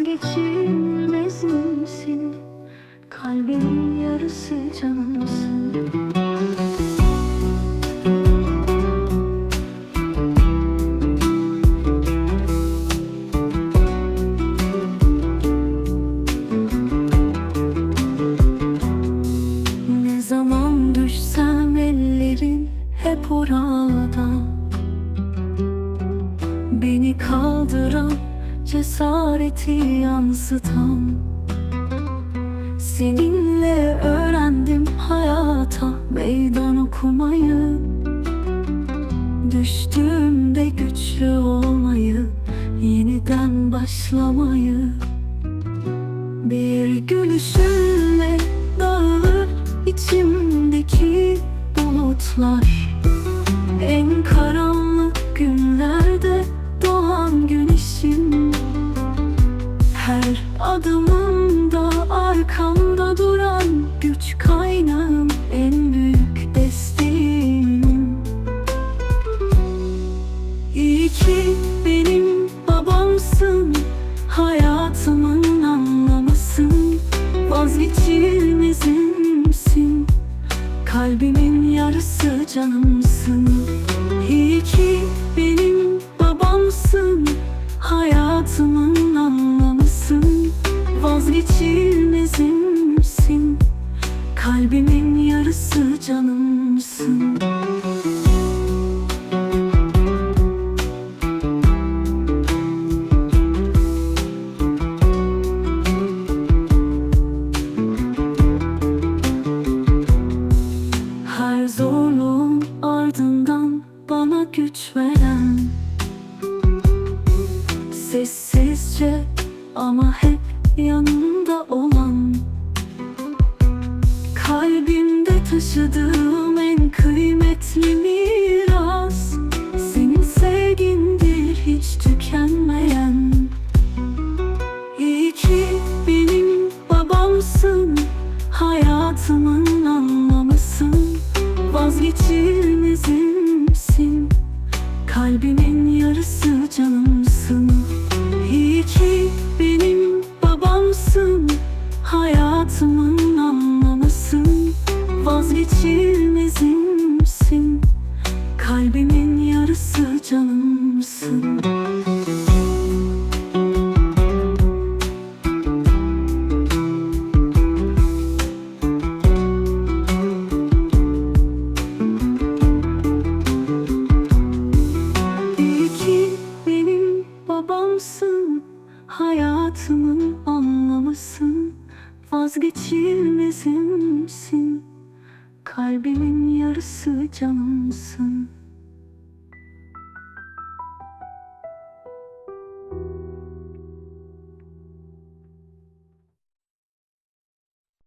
vazgeçilmez misin? Kalbimin yarısı canımsın Ne zaman düşsem ellerin hep orada Beni kaldıran cesareti yansıtan Seninle öğrendim hayata meydan okumayı Düştüğümde güçlü olmayı Yeniden başlamayı. Bir gülüşünle dağılır içimdeki bulutlar En karanlık ki benim babamsın Hayatımın anlamısın Vazgeçilmezimsin Kalbimin yarısı canımsın. İyi ki benim babamsın Hayatımın anlamısın Vazgeçilmezimsin Kalbimin yarısı canımsın veren Sessizce ama hep yanımda olan Kalbimde taşıdığım en kıymetli miras Senin sevgindir hiç tükenmeyen. İyi ki benim babamsın Hayatımın anlamısın. Vazgeçilmezimsin Vazgeçilmezimsin. Kalbimin yarısı canımsın. İyi benim babamsın. Hayatımın anlamısın. Vazgeçilmezimsin Kalbimin yarısı canımsın